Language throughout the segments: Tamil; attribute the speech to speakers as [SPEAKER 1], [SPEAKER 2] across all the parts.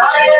[SPEAKER 1] Hallelujah.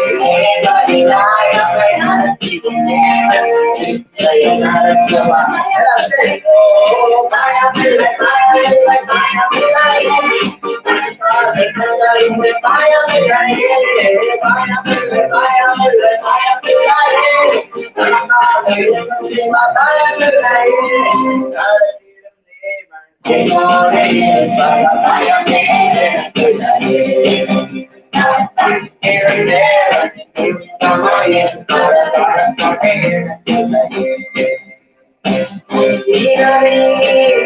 [SPEAKER 1] இருக்கிறார் நம்மை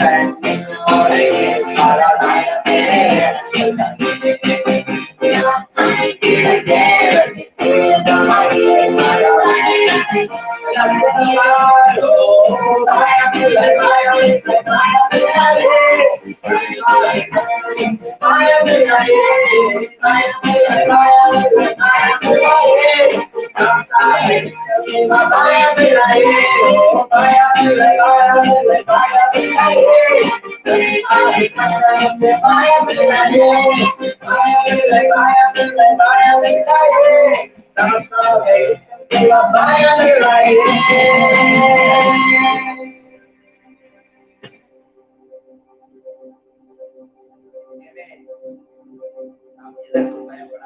[SPEAKER 1] Yeah.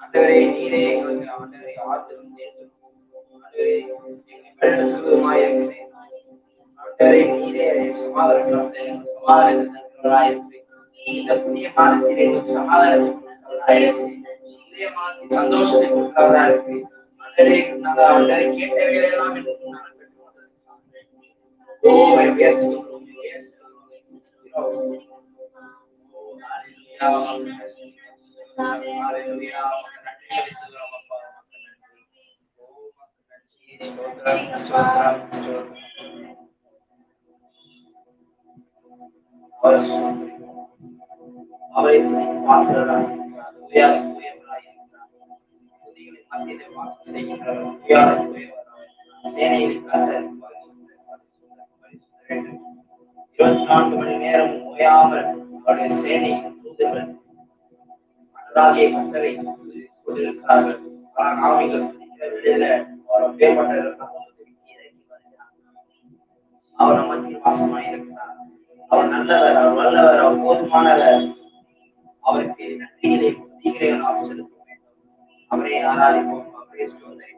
[SPEAKER 1] ஆண்டவரே நீரே எங்களுக்கு ஆண்டவரை ஆத்திரம் ஆண்டவரே நீரே சமாதானம் சமாதானத்தினாய் இந்த புதிய மாதத்திலே சமாதானத்தினாய் சந்தோஷத்தை கொடுக்கிறதா இருக்கு ஆண்டவரே நாங்கள் ஆண்டவரை நாங்கள் அவரை பாசுகிறார் இருபத்தி நான்கு மணி நேரம் ஓயாமல் அவருடைய சேனை அன்றாகிய கத்தரை கொண்டிருக்கிறார்கள். நாமிகள் வெளியில பேர்பட்ட அவர் நமக்கு வாசமாய் இருக்கிறார். அவர் நல்லவர் அவர் வல்லவர் அவர் போதுமானவர். அவருக்கு நன்றிகளை புத்திகளை நாம் செலுத்த வேண்டும். அவரை ஆராதிப்போம். அவரே சோதரிப்போம்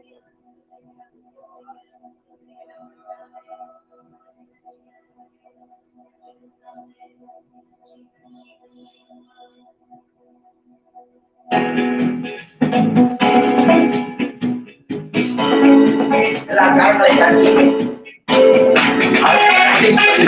[SPEAKER 1] La carne de la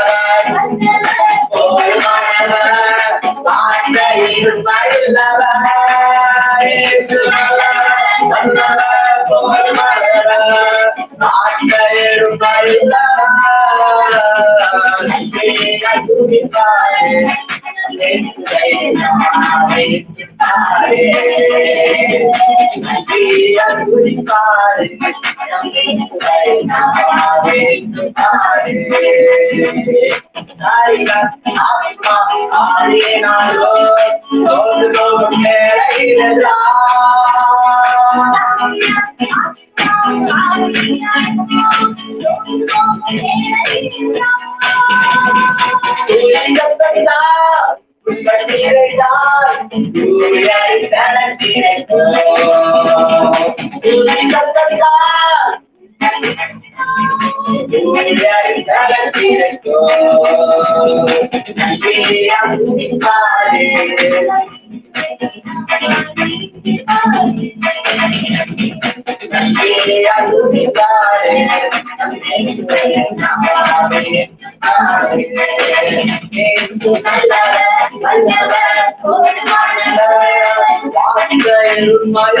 [SPEAKER 1] ஏனோ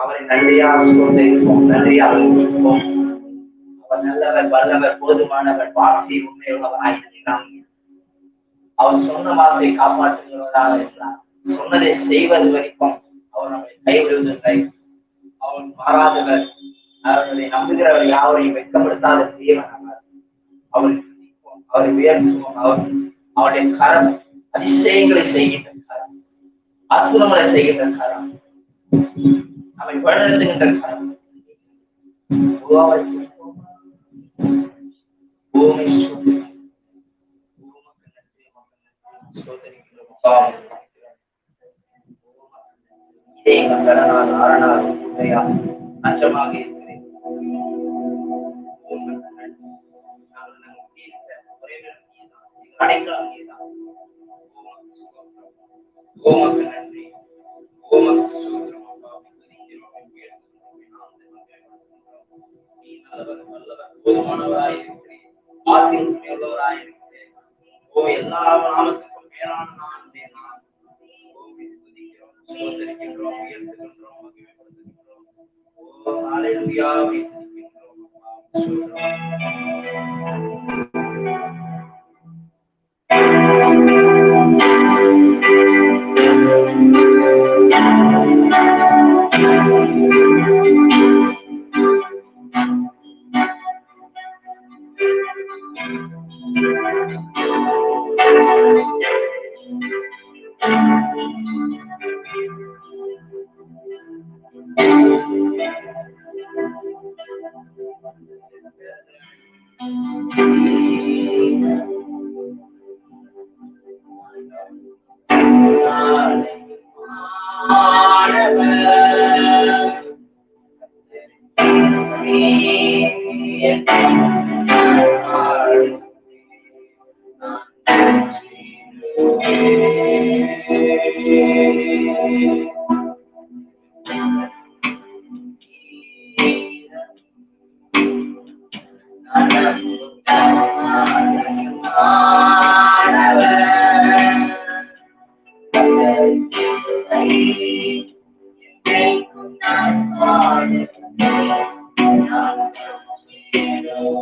[SPEAKER 1] அவரை நன்றியாக சொல்லிருப்போம் நன்றியாக சொல்லிருப்போம் அவர் நல்லவர் வல்லவர் போதுமானவர் வாசி உண்மையுள்ளவர் ஆயிருக்கிறார் அவர் சொன்ன மாதிரி காப்பாற்றுகிறவராக இருக்கிறார். சொன்னதை செய்வது வரைக்கும் அவர் நம்மை கைவிடுவதில்லை. அவர் மாறாதவர் அவர்களை நம்புகிறவர் யாவரையும் வெட்கப்படுத்தாத தேவன் அவர் அவரை அவரை உயர்த்துவோம் அவர் அவருடைய கரம் அதிசயங்களை செய்கின்ற கரம் அற்புதங்களை செய்கின்ற கரம் நம்மை வழிநடத்துகின்ற கரம். உருவாவை கடனால் அரணால் உண்மையா அச்சமாக இருக்கிறேன் உமக்கு நன்றி. நன்றி நீ நல்லவர், போதுமானவராய் ஆசீர் உண்மையுள்ளவராய் ஓ எல்லா நாமத்துக்கும் மேலான நான் நான். உயர்த்துகின்றோம், மகிமைப்படுத்துகின்றோம். ஓ,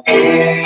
[SPEAKER 1] Música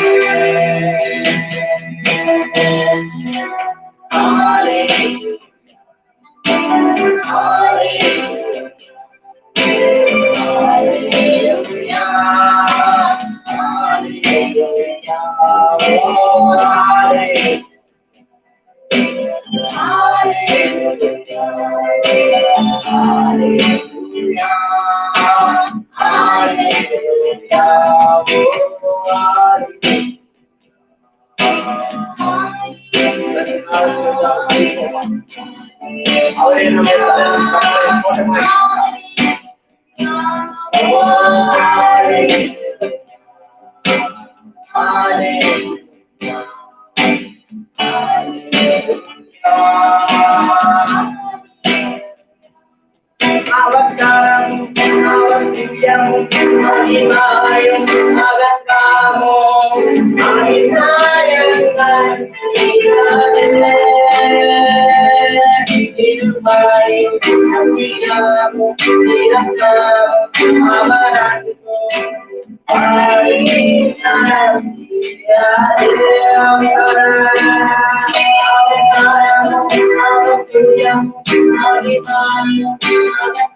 [SPEAKER 1] Hare Hare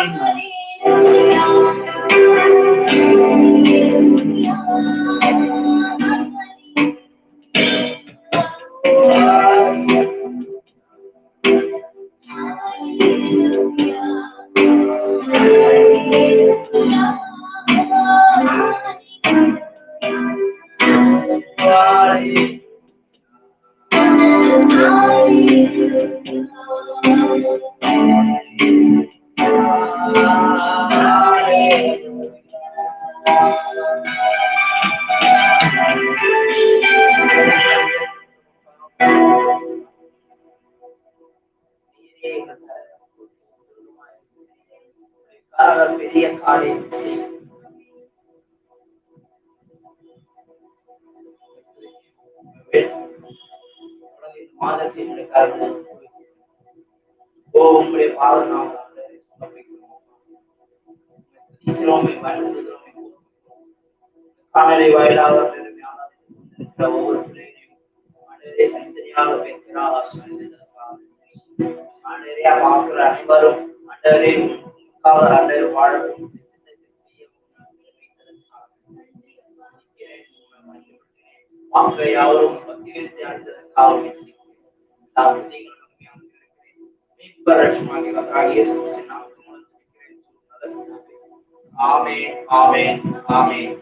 [SPEAKER 1] finally. பெரிய காலேஜ் மாதத்தின் காரணம் ஓ உங்களுடைய பாவம் நாம் காணலை வாயிலாக an area of river under it or under water. Maka yauru pati kerja kau ini, tapi tinggal yang ini berasma kita kaki suci nama Tuhan. Amin, Amin, Amin.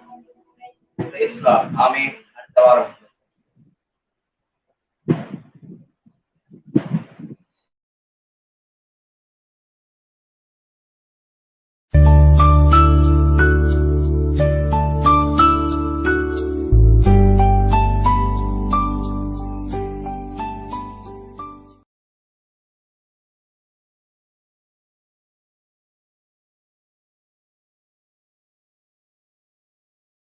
[SPEAKER 1] Praise God, Amin. Antara.